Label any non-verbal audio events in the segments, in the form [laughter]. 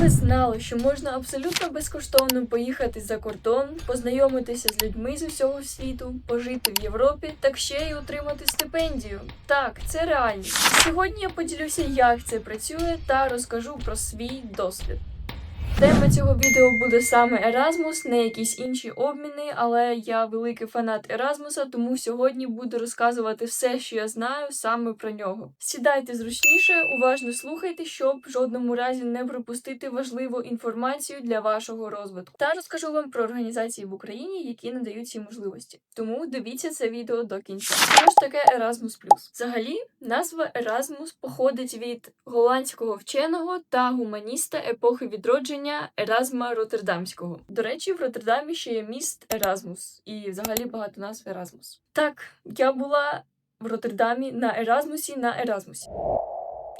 ви знали, що можна абсолютно безкоштовно поїхати за кордон, познайомитися з людьми з усього світу, пожити в Європі, так ще й отримати стипендію? Так, це реальність. Сьогодні я поділюся, як це працює, та розкажу про свій досвід. Тема цього відео буде саме Еразмус, не якісь інші обміни, але я великий фанат Еразмуса, тому сьогодні буду розказувати все, що я знаю саме про нього. Сідайте зручніше, уважно слухайте, щоб в жодному разі не пропустити важливу інформацію для вашого розвитку. Та розкажу вам про організації в Україні, які надають ці можливості. Тому дивіться це відео до кінця. Що ж таке Erasmus+. Взагалі, назва Erasmus походить від голландського вченого та гуманіста епохи відродження Еразма Роттердамського. До речі, в Роттердамі ще є міст Еразмус, і взагалі багато назв Еразмус. Так, я була в Роттердамі на Еразмусі на Еразмусі.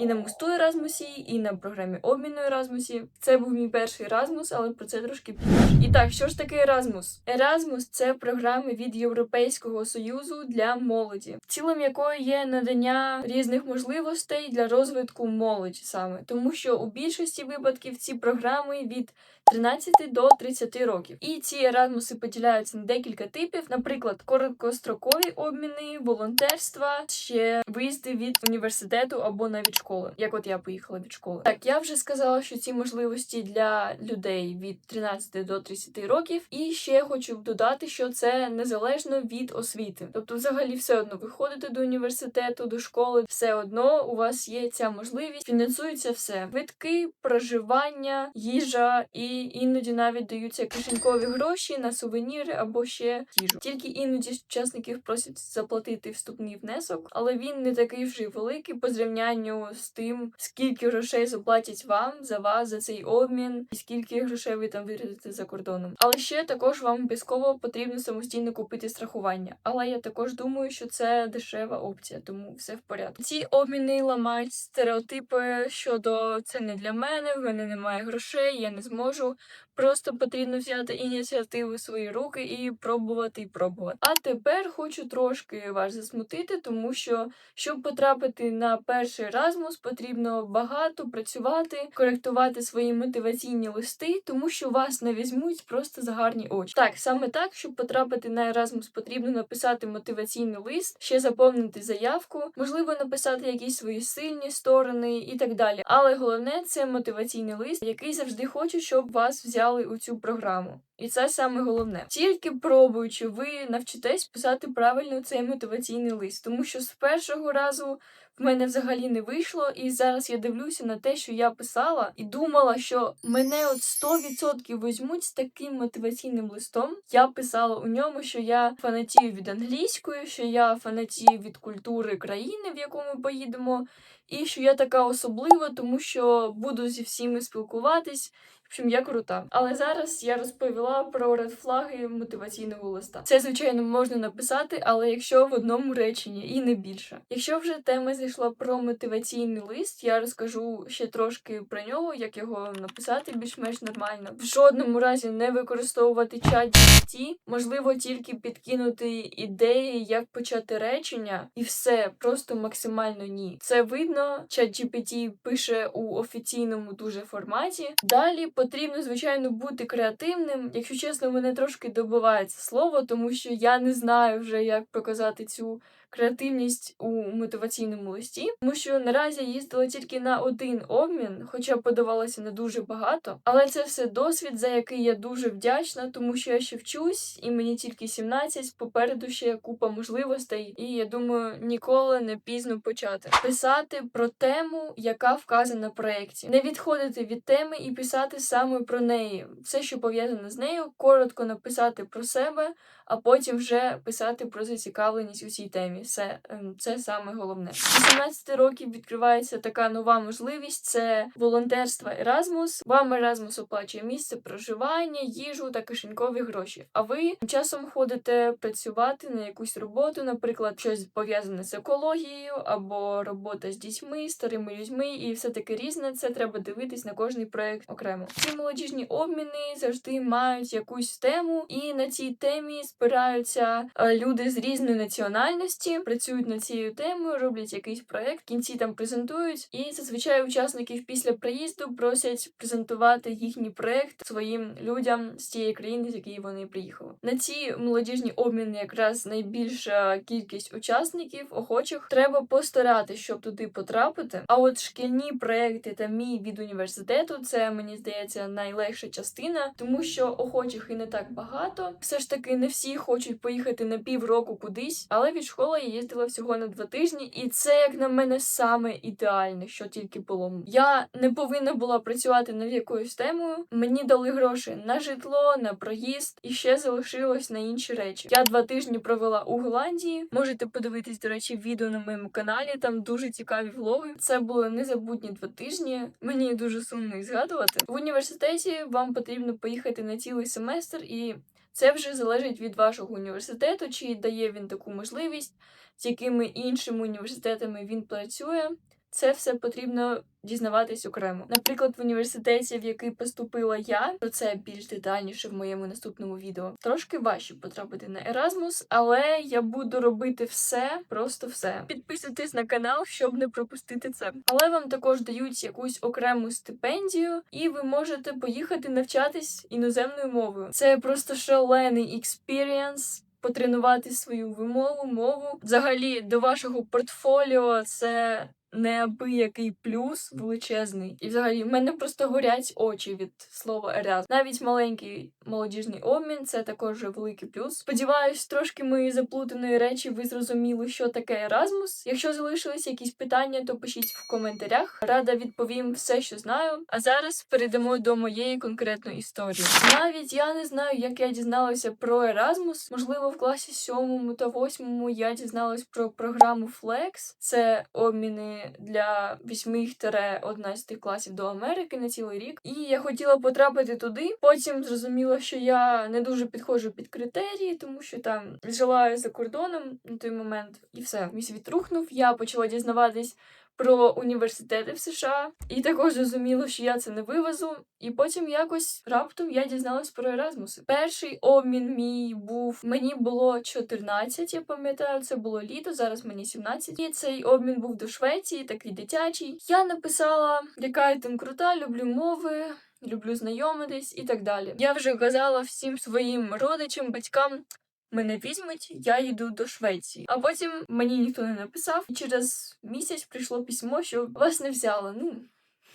І на мосту Еразмусі, і на програмі обміну Еразмусі. Це був мій перший Еразмус, але про це трошки пізніше. І так, що ж таке Еразмус? Еразмус це програми від Європейського союзу для молоді, цілем якої є надання різних можливостей для розвитку молоді саме, тому що у більшості випадків ці програми від 13 до 30 років. І ці еразмуси поділяються на декілька типів, наприклад, короткострокові обміни, волонтерства, ще виїзди від університету або навіть школи, як от я поїхала від школи. Так, я вже сказала, що ці можливості для людей від 13 до 30 років, і ще хочу додати, що це незалежно від освіти. Тобто, взагалі, все одно ви ходите до університету, до школи, все одно у вас є ця можливість, фінансується все: квитки, проживання, їжа і іноді навіть даються кишенькові гроші на сувеніри або ще їжу. Тільки іноді учасників просять заплатити вступний внесок, але він не такий вже великий по зрівнянню з тим, скільки грошей заплатять вам за вас за цей обмін, і скільки грошей ви там витратите за кордоном. Але ще також вам обов'язково потрібно самостійно купити страхування. Але я також думаю, що це дешева опція, тому все в порядку. Ці обміни ламають стереотипи щодо це не для мене, в мене немає грошей, я не зможу. Просто потрібно взяти ініціативу в свої руки і пробувати і пробувати. А тепер хочу трошки вас засмутити, тому що щоб потрапити на перший Erasmus, потрібно багато працювати, коректувати свої мотиваційні листи, тому що вас не візьмуть просто за гарні очі. Так, саме так, щоб потрапити на Erasmus, потрібно написати мотиваційний лист, ще заповнити заявку, можливо, написати якісь свої сильні сторони і так далі. Але головне це мотиваційний лист, який завжди хоче, щоб вас взяли у цю програму. І це саме головне. Тільки пробуючи, ви навчитесь писати правильно цей мотиваційний лист, тому що з першого разу мене взагалі не вийшло, і зараз я дивлюся на те, що я писала, і думала, що мене от 100% візьмуть з таким мотиваційним листом. Я писала у ньому, що я фанатію від англійської, що я фанатію від культури країни, в яку ми поїдемо, і що я така особлива, тому що буду зі всіми спілкуватись. В общем, я крута. Але зараз я розповіла про редфлаги мотиваційного листа. Це, звичайно, можна написати, але якщо в одному реченні і не більше. Якщо вже тема зайшла про мотиваційний лист, я розкажу ще трошки про нього, як його написати більш-менш нормально. В жодному разі не використовувати чат GPT, можливо, тільки підкинути ідеї, як почати речення, і все просто максимально ні. Це видно. Чат GPT пише у офіційному дуже форматі. Далі потрібно, звичайно, бути креативним. Якщо чесно, мене трошки добивається слово, тому що я не знаю вже, як показати цю креативність у мотиваційному листі, тому що наразі їздила тільки на один обмін, хоча подавалося не дуже багато. Але це все досвід, за який я дуже вдячна, тому що я ще вчусь, і мені тільки 17, попереду ще купа можливостей, і я думаю, ніколи не пізно почати писати про тему, яка вказана в проєкті. Не відходити від теми і писати саме про неї. Все, що пов'язане з нею, коротко написати про себе, а потім вже писати про зацікавленість у цій темі. Все ем, це саме головне. З 18 років відкривається така нова можливість: це волонтерство Erasmus. Вам Erasmus оплачує місце проживання, їжу та кишенькові гроші. А ви часом ходите працювати на якусь роботу, наприклад, щось пов'язане з екологією або робота з дітьми, старими людьми, і все таке різне. Це треба дивитись на кожний проект окремо. Ці молодіжні обміни завжди мають якусь тему, і на цій темі збираються е, люди з різної національності. Університеті, працюють над цією темою, роблять якийсь проект, в кінці там презентують, і зазвичай учасників після приїзду просять презентувати їхній проект своїм людям з тієї країни, з якої вони приїхали. На ці молодіжні обміни якраз найбільша кількість учасників, охочих. Треба постарати, щоб туди потрапити. А от шкільні проекти та мій від університету це мені здається найлегша частина, тому що охочих і не так багато. Все ж таки, не всі хочуть поїхати на півроку кудись, але від школи я їздила всього на два тижні, і це, як на мене, саме ідеальне, що тільки було. Я не повинна була працювати над якоюсь темою. Мені дали гроші на житло, на проїзд і ще залишилось на інші речі. Я два тижні провела у Голландії. Можете подивитись, до речі, відео на моєму каналі. Там дуже цікаві влоги. Це були незабутні два тижні. Мені дуже сумно їх згадувати. В університеті вам потрібно поїхати на цілий семестр, і це вже залежить від вашого університету, чи дає він таку можливість, з якими іншими університетами він працює. Це все потрібно дізнаватись окремо. Наприклад, в університеті, в який поступила я, про це більш детальніше в моєму наступному відео. Трошки важче потрапити на Erasmus, але я буду робити все, просто все. Підписуйтесь на канал, щоб не пропустити це. Але вам також дають якусь окрему стипендію, і ви можете поїхати навчатись іноземною мовою. Це просто шалений експірієнс. Потренувати свою вимову, мову. Взагалі, до вашого портфоліо це неабиякий плюс величезний. І взагалі в мене просто горять очі від слова Erasmus. Навіть маленький молодіжний обмін це також великий плюс. Сподіваюсь, трошки мої заплутаної речі ви зрозуміли, що таке Erasmus. Якщо залишились якісь питання, то пишіть в коментарях. Рада відповім все, що знаю. А зараз перейдемо до моєї конкретної історії. Навіть я не знаю, як я дізналася про Erasmus. Можливо, в класі сьомому та восьмому я дізналась про програму Flex. Це обміни для 8-11 класів до Америки на цілий рік. І я хотіла потрапити туди. Потім зрозуміла, що я не дуже підходжу під критерії, тому що там жила за кордоном на той момент, і все. Мій світ рухнув. Я почала дізнаватись. Про університети в США, і також зрозуміло, що я це не вивезу. І потім якось раптом я дізналась про Еразмуси. Перший обмін мій був мені було 14, я пам'ятаю, це було літо. Зараз мені 17. І цей обмін був до Швеції, такий дитячий. Я написала, яка я там крута, люблю мови. Люблю знайомитись і так далі. Я вже казала всім своїм родичам, батькам, мене візьмуть, я йду до Швеції. А потім мені ніхто не написав, і через місяць прийшло письмо, що вас не взяли. Ну.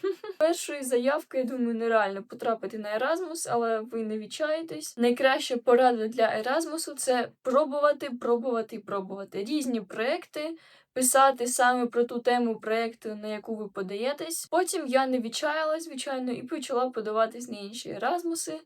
[laughs] Першої заявки, я думаю, нереально потрапити на Еразмус, але ви не відчаєтесь. Найкраща порада для Еразмусу це пробувати, пробувати пробувати різні проекти, писати саме про ту тему проекту, на яку ви подаєтесь. Потім я не відчаялась, звичайно, і почала подаватись на інші Еразмуси.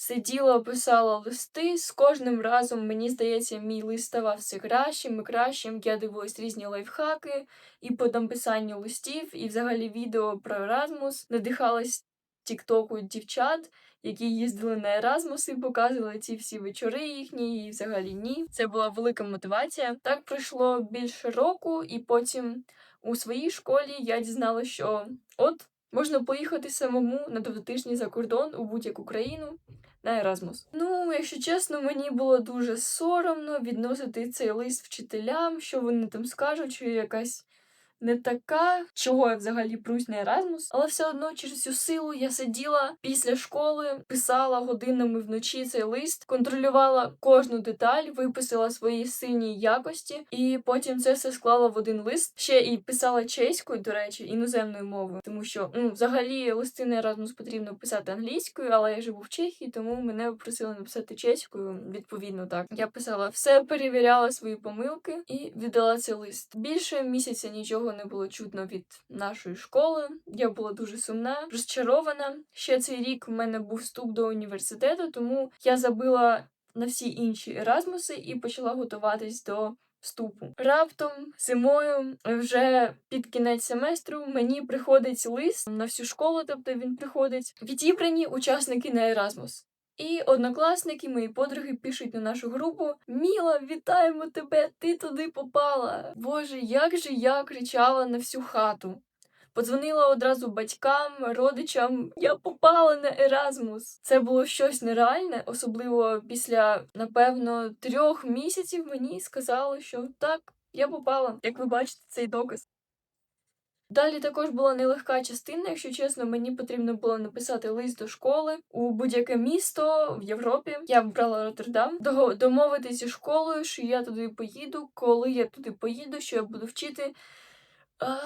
Сиділа, писала листи. З кожним разом, мені здається, мій лист ставав все кращим і кращим. Я дивилась різні лайфхаки і по написанню листів, і взагалі відео про Еразмус. Надихалась тіктоку дівчат, які їздили на Еразмус і показували ці всі вечори їхні, і взагалі ні. Це була велика мотивація. Так пройшло більше року, і потім у своїй школі я дізналася, що от. Можна поїхати самому на два тижні за кордон у будь-яку країну на Еразмус. Ну, якщо чесно, мені було дуже соромно відносити цей лист вчителям, що вони там скажуть, я якась не така, чого я взагалі прусь на Еразмус, але все одно через цю силу я сиділа після школи, писала годинами вночі цей лист, контролювала кожну деталь, виписала свої сильні якості, і потім це все склала в один лист. Ще і писала чеською, до речі, іноземною мовою, тому що ну взагалі листи на Еразмус потрібно писати англійською, але я живу в Чехії, тому мене просили написати чеською. Відповідно, так я писала все, перевіряла свої помилки і віддала цей лист. Більше місяця нічого не було чутно від нашої школи. Я була дуже сумна, розчарована. Ще цей рік в мене був вступ до університету, тому я забила на всі інші еразмуси і почала готуватись до. Вступу раптом зимою, вже під кінець семестру, мені приходить лист на всю школу, тобто він приходить відібрані учасники на Еразмус. І однокласники, мої подруги пишуть на нашу групу: Міла, вітаємо тебе! Ти туди попала! Боже, як же я кричала на всю хату. Подзвонила одразу батькам, родичам. Я попала на Еразмус. Це було щось нереальне, особливо після, напевно, трьох місяців мені сказали, що так. я попала, як ви бачите, цей доказ. Далі також була нелегка частина, якщо чесно, мені потрібно було написати лист до школи у будь-яке місто в Європі. Я вибрала Роттердам, домовитися зі школою, що я туди поїду, коли я туди поїду, що я буду вчити. А,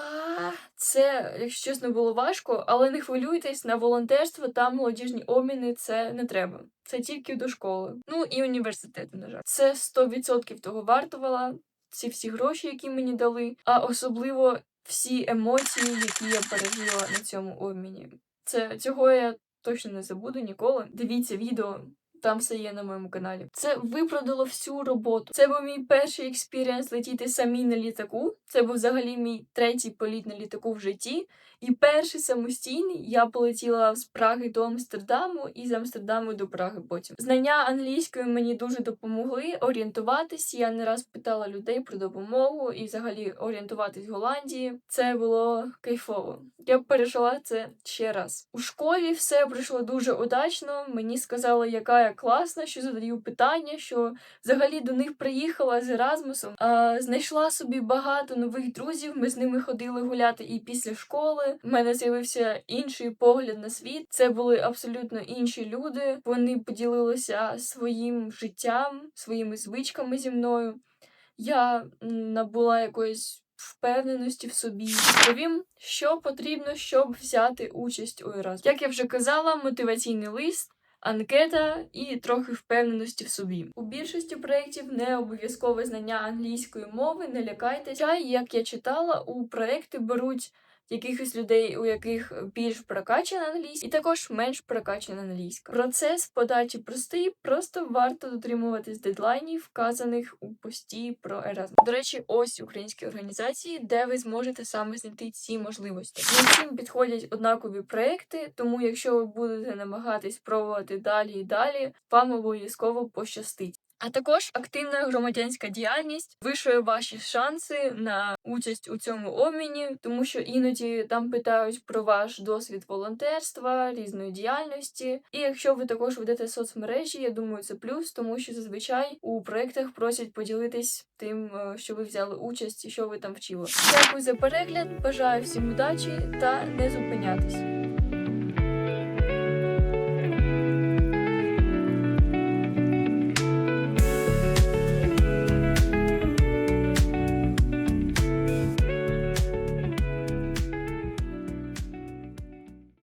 це, якщо чесно, було важко, але не хвилюйтесь на волонтерство та молодіжні обміни. Це не треба. Це тільки до школи. Ну і університету, на жаль. Це 100% того вартувало. Ці всі гроші, які мені дали, а особливо всі емоції, які я пережила на цьому обміні. Це цього я точно не забуду ніколи. Дивіться відео. Там все є на моєму каналі. Це виправдало всю роботу. Це був мій перший експірієнс летіти самі на літаку. Це був взагалі мій третій політ на літаку в житті. І перший самостійний я полетіла з Праги до Амстердаму і з Амстердаму до Праги потім. Знання англійської мені дуже допомогли орієнтуватись. Я не раз питала людей про допомогу і взагалі орієнтуватись в Голландії. Це було кайфово. Я пережила це ще раз. У школі все пройшло дуже удачно. Мені сказали, яка я класна, що задаю питання, що взагалі до них приїхала з Еразмусом. А, знайшла собі багато нових друзів. Ми з ними ходили гуляти і після школи. У мене з'явився інший погляд на світ. Це були абсолютно інші люди. Вони поділилися своїм життям, своїми звичками зі мною. Я набула якоїсь впевненості в собі. Повім, що потрібно, щоб взяти участь у Erasmus. Як я вже казала, мотиваційний лист. Анкета і трохи впевненості в собі. У більшості проєктів не обов'язкове знання англійської мови, не лякайтеся. Як я читала, у проєкти беруть якихось людей, у яких більш прокачана англійська, і також менш прокачана англійська. Процес подачі простий, просто варто дотримуватись дедлайнів, вказаних у пості про Erasmus. До речі, ось українські організації, де ви зможете саме знайти ці можливості. Не всім підходять однакові проекти, тому якщо ви будете намагатись пробувати далі і далі, вам обов'язково пощастить. А також активна громадянська діяльність вишує ваші шанси на участь у цьому обміні, тому що іноді там питають про ваш досвід волонтерства, різної діяльності. І якщо ви також ведете соцмережі, я думаю, це плюс, тому що зазвичай у проєктах просять поділитись тим, е, що ви взяли участь і що ви там вчили. Дякую за перегляд, бажаю всім удачі та не зупинятись.